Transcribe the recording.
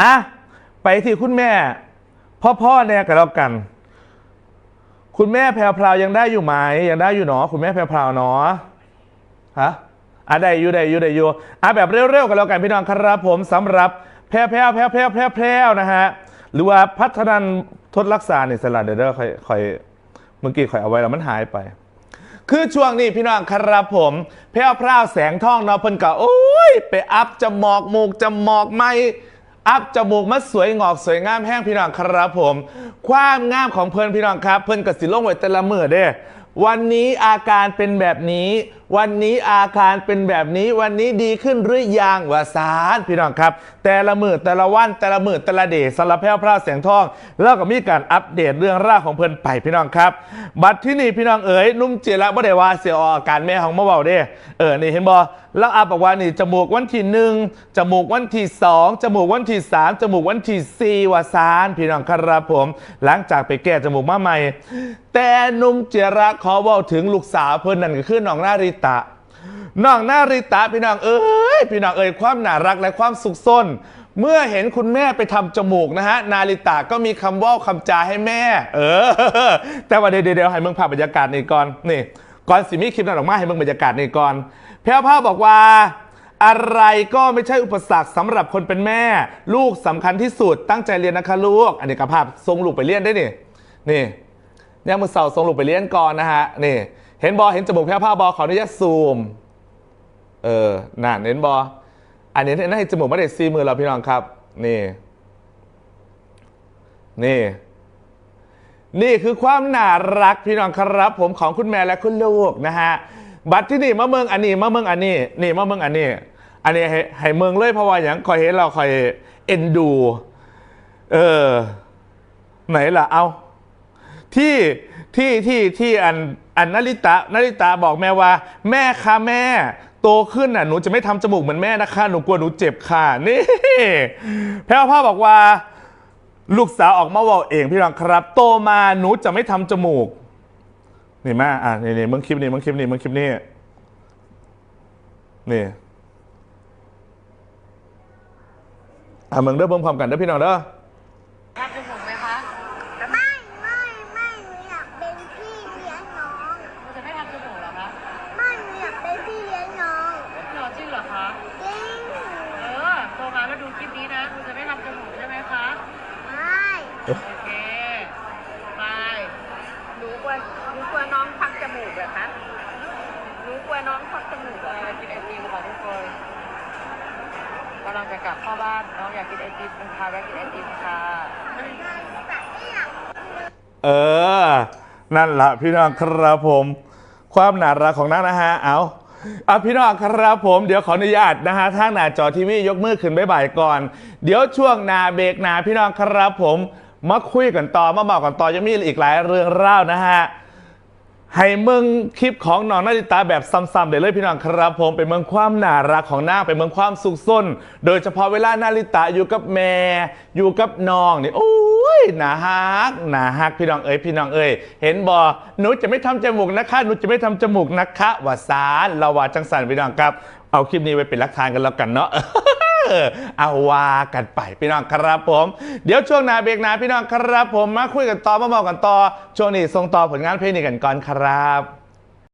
อะไปที่คุณแม่ พ่อพ่อเนี่ยกันแล้วกัน คุณแม่แพรวพราวยังได้อยู่ไหมยังได้อยู่เนาะคุณแม่แพรวพราวเนาะฮะอะได้อยู่ได้อยู่ได้อยู่อะแบบเร็วๆกันแล้วกันพี่น้องครับผมสำหรับแพรวแพรวแพรวแพรวแพรวแพรวนะฮะหรือว่าพัฒนันทดรักษาเนี่ยสลัดเดี๋ยวค่อยค่อยเมื่อกี้ค่อยเอาไว้แล้วมันหายไปคือช่วงนี้พี่น้องครับผมแพรวพราวแสงทองเนาะเพิ่นก็โอ้ย ไปอัพจะหมูกมูกจะหมูกไม่ อัพจมูกมาสวยงอกสวยงามแห้งพี่น้องครับผม ความงามของเพื่อนพี่น้องครับ เพื่อนกับสิลงไว้แต่ละมือเด้ วันนี้อาการเป็นแบบนี้ วันนี้อาการเป็นแบบนี้ วันนี้ดีขึ้นหรือยังวาสารพี่น้องครับ แต่ละมือแต่ละวันแต่ละมือแต่ละเดย์สารบแพร่พราวแสงทอง แล้วก็มีการอัปเดตเรื่องราวของเพิ่นไปพี่น้องครับ บัดที่นี่พี่น้องเอ๋ยนุ่มเจระบ่ได้ว่าเสียออาการแม่ของมาเบาเด้เออนี่เห็นบ่แล้วอาบอกว่านี่จมูกวันที่หนึ่งจมูกวันที่สองจมูกวันที่สามจมูกวันที่สี่วาสารพี่น้องครับผม หลังจากไปแก้จมูกมาใหม่ แต่นุ่มเจระขอว่าถึงลูกสาวเพิ่นนั่นก็คือน้องนาริตะน้องนาริตะพี่น้องเอ้ยพี่น้องเอ้ยความน่ารักและความสุขสนเมื่อเห็นคุณแม่ไปทำจมูกนะฮะ นาริตะก็มีคำเว่าคำจาให้แม่ เออ แต่ว่าเดี๋ยวเดี๋ยวให้มึงภาพบรรยากาศนี่ก่อนนี่ก่อนสิมีคลิปนั้นออกมาให้มึงบรรยากาศนี่ก่อนแพรวพราบอกว่า อะไรก็ไม่ใช่อุปสรรคสำหรับคนเป็นแม่ ลูกสำคัญที่สุดตั้งใจเรียนนะคะลูก อันนี้กับภาพทรงลูกไปเรียนได้นี่นี่ เนี่ยมือเสาทรงลูกไปเรียนก่อนนะฮะนี่ เห็นบอเห็นจมูกแพรวพราบอขออนุญาตซูม เออน่าเน้นบออันนี้น่าจะจมูกไม่ได้ซีมือเราพี่น้องครับ นี่ นี่ นี่คือความน่ารักพี่น้องครับ ผมของคุณแม่และคุณลูกนะฮะบัตรที่นี่มะเมืองอันนี้มะเมืองอันนี้ นี่มะเมืองอันนี้ อันนี้ให้ให้เมืองเลยเพราะว่าอย่างคอยเห็นเราคอยเอ็นดู เออ ไหนล่ะเอา ที่ที่ที่ที่อันอันนาริตะนาริตะบอกแม่ว่า แม่คะแม่โตขึ้นน่ะหนูจะไม่ทำจมูกเหมือนแม่นะคะหนูกลัวหนูเจ็บค่ะนี่แพรวพ่อบอกว่า ลูกสาวออกมาบอกเองพี่น้องครับ โตมาหนูจะไม่ทำจมูกนี่แม่อะนี่นี่มึงคลิปนี้มึงคลิปนี้มึงคลิปนี้นี่อะมึงเด้อเบิ่งพร้อมกันเด้อพี่น้องเด้อ ทำจมูกไหมคะ ไม่ไม่ไม่หนูอยากเป็นพี่เลี้ยงน้อง หนูจะไม่ทำจมูกเหรอคะ ไม่หนูอยากเป็นพี่เลี้ยงน้อง หรอจริงเหรอคะ จริง เออโตมาแล้วดู คลิปนี้นะหนูจะไม่ทำจมูกใช่ไหมคะ ไม่โอเค ไปหนูกลัวหนูกลัวน้องพักจมูกเหรอคะหนูกลัวน้องพักจมูกเหรอกินไอติมค่ะทุกคนกำลังจะกลับเข้าบ้าน น้องอยากกินไอติมพาแวะกินไอติมค่ะ เออ นั่นละพี่น้องครับผม ความน่ารักของนักนะฮะ เอา อาพี่น้องครับผมเดี๋ยวขออนุญาตนะฮะทางหน้าจอทีวียกมือขึ้นบ๊ายบก่อน เดี๋ยวช่วงหนาเบรกหนาพี่น้องครับผมมาคุยกันต่อมาบอกกันต่อยังมีอีกหลายเรื่องเล่าวนะฮะให้เมืองคลิปของน้องนาฬิตาแบบซ้ำๆเดี๋ยวเลยพี่น้องครับผมเป็นเมืองความน่ารักของนางเป็นเมืองความสุขสน โดยเฉพาะเวลานาฬิตาอยู่กับแม่อยู่กับน้องนี่โอ้ ยน่าฮักน่าฮักพี่น้องเอ้ยพี่น้องเอ้ยเห็นบอหนูจะไม่ทำจมูกนะคะหนูจะไม่ทำจมูกนะคะว่าสารเราว่าจังสันพี่น้องครับ เอาคลิปนี้ไว้เป็นหลักฐานกันแล้วกันเนาะเอาว่ากันไปพี่น้องครับผม เดี๋ยวช่วงหนาเบรกหนาพี่น้องครับผมมาคุยกันต่อมาบอกกันต่อช่วงนี้ส่งต่อผลงานเพลงนี้กันก่อนครับ